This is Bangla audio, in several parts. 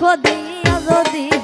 দুঃখ দিয়া যদি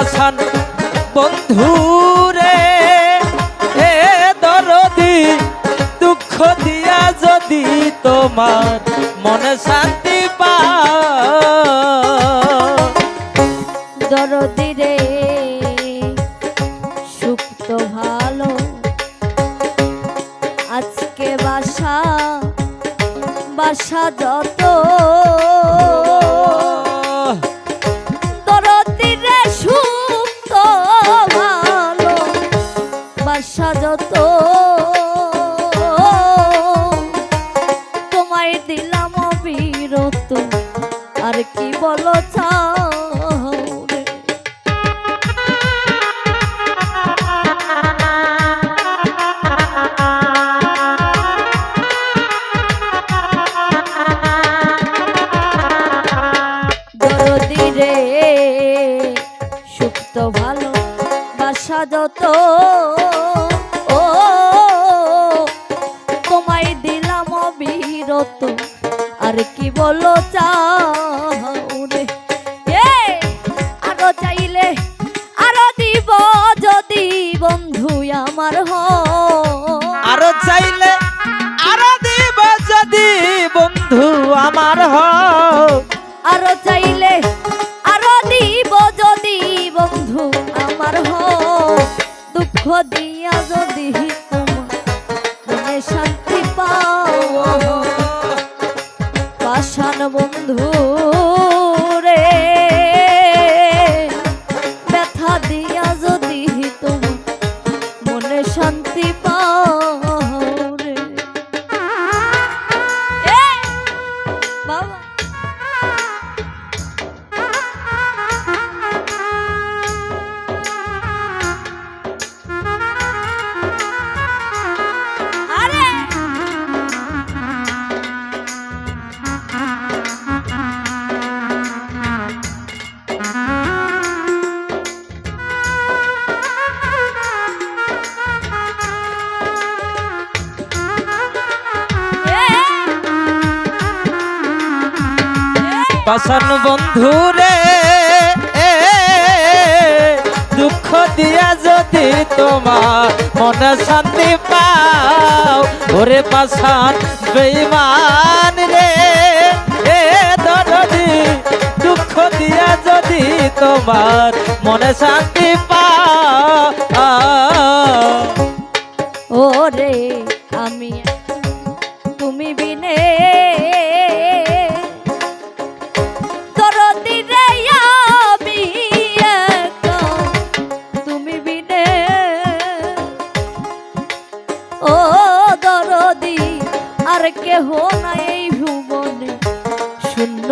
ওরে পাশান বন্ধু রে এ দরদি, দুঃখ দিয়া যদি তোমার মনে শান্তি পাও। দরদি রে সুপ্ত ভালো। আজকে বাসা বাসা যত। আর কি বলো সুপ্ত ভালো বাসা যত আর কি বলো চাও রে? আরও চাইলে আরও দিব যদি বন্ধু আমার হ আরও চাইলে আরও দিব যদি বন্ধু আমার হ আরও চাইলে আরও দিব যদি বন্ধু আমার হ দুঃখ দিয়া যদি পাশান বন্ধু রে দুঃখ দিয়া যদি তোমার মনে শান্তি পাও, ওরে পাশান বেইমান রে দরদি, দুঃখ দিয়া যদি তোমার মনে শান্তি পাও কেহ নাই এই ভুবনে শূন্য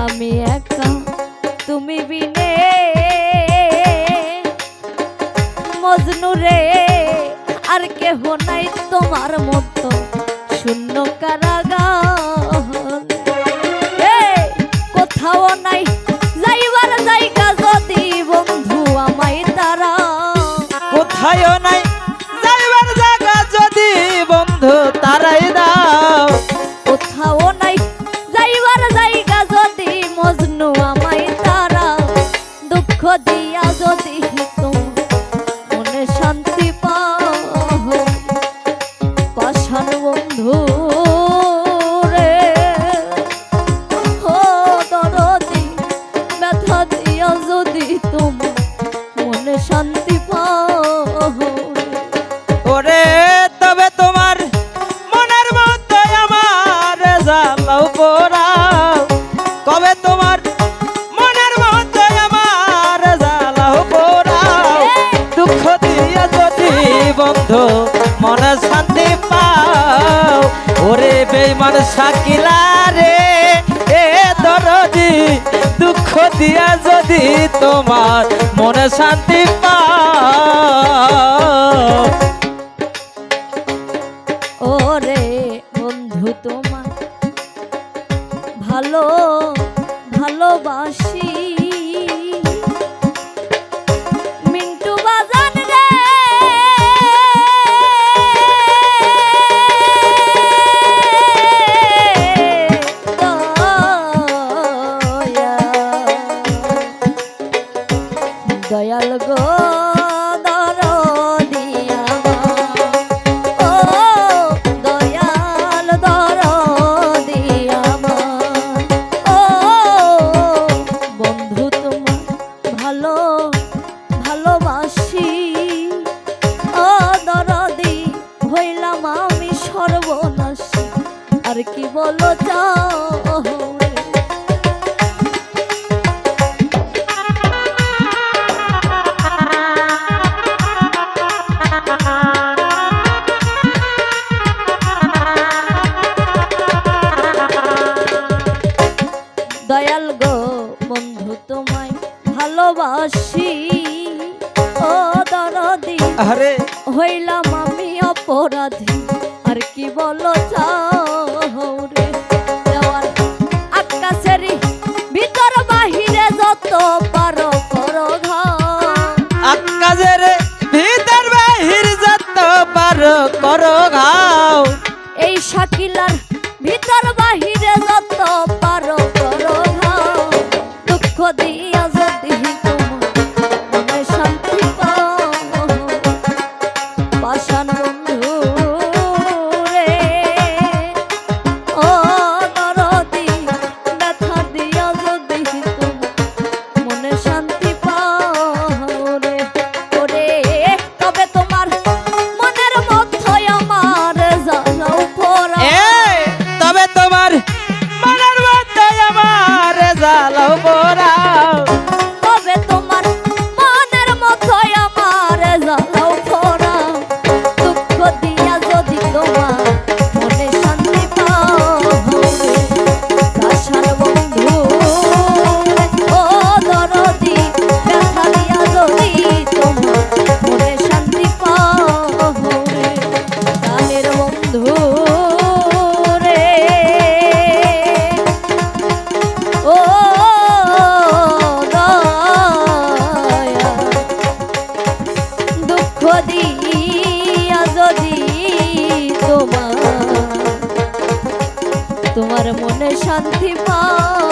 আমি তুমি বিনে। মজনু রে। আর কেহ নাই তোমার মতো। শূন্য কারাগা কোথাও নাই, যাইবার জায়গা যদি বন্ধু আমায় তারা। কোথায় নাই, যাইবার জায়গা যদি বন্ধু তারাই ওরে তবে তোমার মনের মধ্যে আমার জ্বালাও পোড়াও কবে তোমার মনের মধ্যে আমার জালাও পোড়াও দুঃখ দিয়ে যদি বন্ধু মনে শান্তি পাও, ওরে বেমান সাকিলা রে, এ দরদি। দুঃখ দিয়া যদি তোমার মনে শান্তি পাও। ভালো ভালোবাসি। দয়াল গো বন্ধু তোমায় ভালোবাসি। ও দরদি আরে হইলাম আমি অপরাধী। The. মনে শান্তি পাও।